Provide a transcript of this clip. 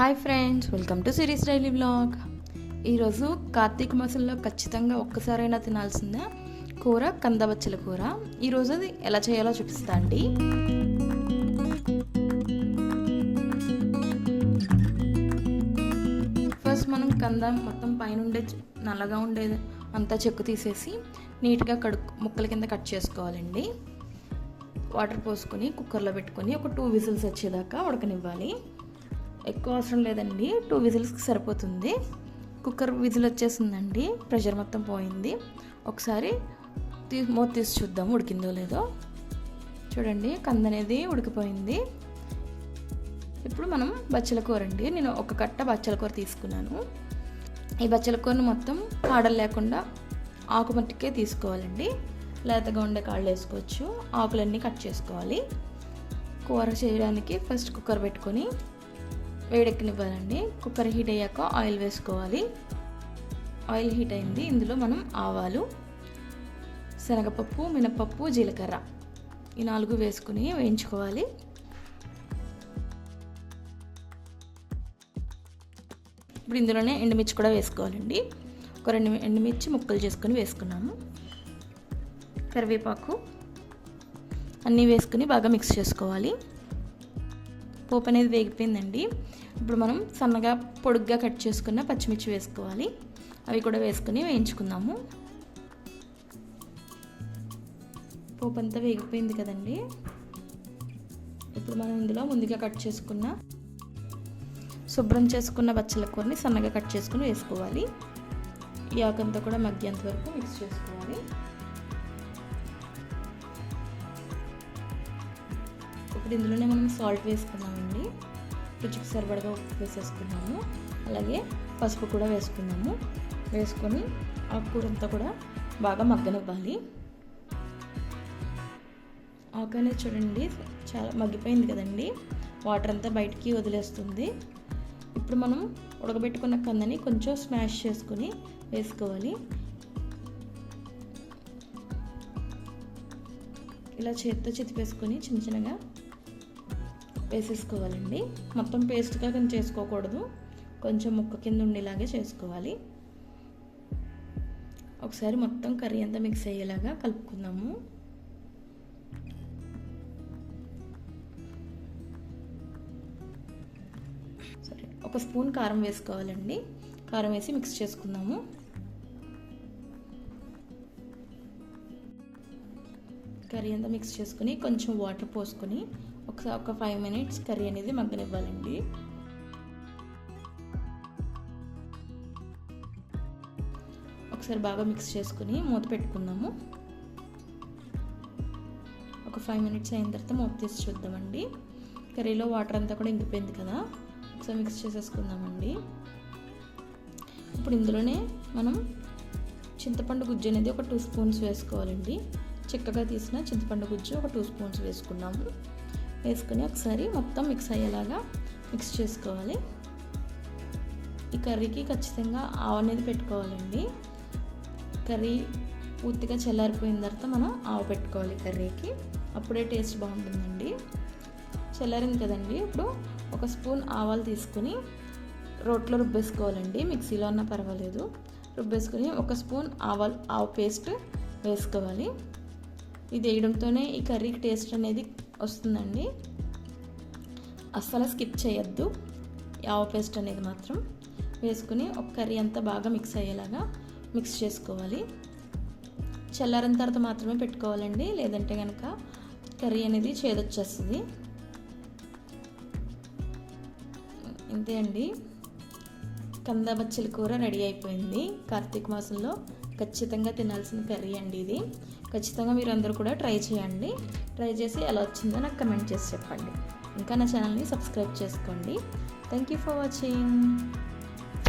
Hi friends welcome to series daily blog ఈరోజు కార్తీక మాసంలో ఖచ్చితంగా ఒక్కసారైనా తినాల్సిందే కూర కందబచ్చల కూర. ఈరోజు అది ఎలా చేయాలో చూపిస్తా అండి. ఫస్ట్ మనం కంద మొత్తం పైన ఉండే నల్లగా ఉండే అంతా చెక్కు తీసేసి నీట్గా కడుక్కు ముక్కల కింద కట్ చేసుకోవాలండి. వాటర్ పోసుకొని కుక్కర్లో పెట్టుకొని ఒక టూ విజిల్స్ వచ్చేదాకా ఉడకనివ్వాలి. ఎక్కువ అవసరం లేదండి. టూ విజిల్స్కి సరిపోతుంది. కుక్కర్ విజిల్ వచ్చేసిందండి. ప్రెషర్ మొత్తం పోయింది. ఒకసారి తీ మూత తీసి చూద్దాం ఉడికిందో లేదో. చూడండి కంద అనేది ఉడికిపోయింది. ఇప్పుడు మనం బచ్చల కూర అండి. నేను ఒక కట్ట బచ్చల కూర తీసుకున్నాను. ఈ బచ్చల కూరను మొత్తం కాడలు లేకుండా ఆకు మట్టికే తీసుకోవాలండి. లేతగా ఉండే కాళ్ళు వేసుకోవచ్చు. ఆకులన్నీ కట్ చేసుకోవాలి. కూర చేయడానికి ఫస్ట్ కుక్కర్ పెట్టుకొని వేడెక్కనివ్వాలండి. కుక్కర్ హీట్ అయ్యాక ఆయిల్ వేసుకోవాలి. ఆయిల్ హీట్ అయింది. ఇందులో మనం ఆవాలు శనగపప్పు మినపప్పు జీలకర్ర ఈ నాలుగు వేసుకుని వేయించుకోవాలి. ఇప్పుడు ఇందులోనే ఎండుమిర్చి కూడా వేసుకోవాలండి. ఒక రెండు ఎండుమిర్చి ముక్కలు చేసుకొని వేసుకున్నాము. కరివేపాకు అన్నీ వేసుకుని బాగా మిక్స్ చేసుకోవాలి. పోపు అనేది వేగిపోయిందండి. ఇప్పుడు మనం సన్నగా పొడుగ్గా కట్ చేసుకున్న పచ్చిమిర్చి వేసుకోవాలి. అవి కూడా వేసుకుని వేయించుకుందాము. పోపు అంతా వేగిపోయింది కదండి. ఇప్పుడు మనం ఇందులో ముందుగా కట్ చేసుకున్న శుభ్రం చేసుకున్న బచ్చల కూరని సన్నగా కట్ చేసుకుని వేసుకోవాలి. ఈ ఆకంతా కూడా మగ్గేంత వరకు మిక్స్ చేసుకోవాలి. ఇప్పుడు ఇందులోనే మనం సాల్ట్ వేసుకున్నామండి రుచికి సరిపడగా ఉప్పు వేసేసుకున్నాము. అలాగే పసుపు కూడా వేసుకున్నాము. వేసుకొని ఆ కూర అంతా కూడా బాగా మగ్గనివ్వాలి. ఆకు అనేది చూడండి చాలా మగ్గిపోయింది కదండి. వాటర్ అంతా బయటికి వదిలేస్తుంది. ఇప్పుడు మనం ఉడకబెట్టుకున్న కందని కొంచెం స్మాష్ చేసుకుని వేసుకోవాలి. ఇలా చేత్తో చితిపేసుకొని చిన్న చిన్నగా వేసేసుకోవాలండి. మొత్తం పేస్ట్గా కానీ చేసుకోకూడదు. కొంచెం ముక్క కింద ఉండేలాగే చేసుకోవాలి. ఒకసారి మొత్తం కర్రీ అంతా మిక్స్ అయ్యేలాగా కలుపుకుందాము. సరే ఒక స్పూన్ కారం వేసుకోవాలండి. కారం వేసి మిక్స్ చేసుకుందాము. కర్రీ అంతా మిక్స్ చేసుకుని కొంచెం వాటర్ పోసుకొని ఒక ఫైవ్ మినిట్స్ కర్రీ అనేది మగ్గనివ్వాలండి. ఒకసారి బాగా మిక్స్ చేసుకుని మూత పెట్టుకుందాము ఒక ఫైవ్ మినిట్స్ అయిన తర్వాత మూత తీసి చూద్దామండి. కర్రీలో వాటర్ అంతా కూడా ఇంకిపోయింది కదా ఒకసారి మిక్స్ చేసేసుకుందామండి. ఇప్పుడు ఇందులోనే మనం చింతపండు గుజ్జు అనేది ఒక టూ స్పూన్స్ వేసుకోవాలండి. చిక్కగా తీసిన చింతపండు గుజ్జు ఒక టూ స్పూన్స్ వేసుకున్నాము. వేసుకుని ఒకసారి మొత్తం మిక్స్ అయ్యేలాగా మిక్స్ చేసుకోవాలి. ఈ కర్రీకి ఖచ్చితంగా ఆవు అనేది పెట్టుకోవాలండి. కర్రీ పూర్తిగా చల్లారిపోయిన తర్వాత మనం ఆవు పెట్టుకోవాలి కర్రీకి. అప్పుడే టేస్ట్ బాగుంటుందండి. చల్లారింది కదండి. ఇప్పుడు ఒక స్పూన్ ఆవాలు తీసుకుని రోట్లో రుబ్బేసుకోవాలండి. మిక్సీలో అన్నా పర్వాలేదు. రుబ్బేసుకొని ఒక స్పూన్ ఆవాలు ఆవు పేస్ట్ వేసుకోవాలి. ఇది వేయడంతోనే ఈ కర్రీకి టేస్ట్ అనేది వస్తుందండి. అస్సలు స్కిప్ చేయొద్దు. యావ పేస్ట్ అనేది మాత్రం వేసుకుని ఒక కర్రీ అంతా బాగా మిక్స్ అయ్యేలాగా మిక్స్ చేసుకోవాలి. చల్లారిన తర్వాత మాత్రమే పెట్టుకోవాలండి. లేదంటే కనుక కర్రీ అనేది చేదొచ్చేస్తుంది. ఇంతే అండి. కంద బచ్చల కూర రెడీ అయిపోయింది. కార్తీక మాసంలో ఖచ్చితంగా తినాల్సిన కర్రీ అండి ఇది. ఖచ్చితంగా మీరు అందరూ కూడా ట్రై చేయండి. ట్రై చేసి ఎలా వచ్చిందో నాకు కమెంట్ చేసి చెప్పండి. ఇంకా నా ఛానల్ని సబ్స్క్రైబ్ చేసుకోండి. Thank you for watching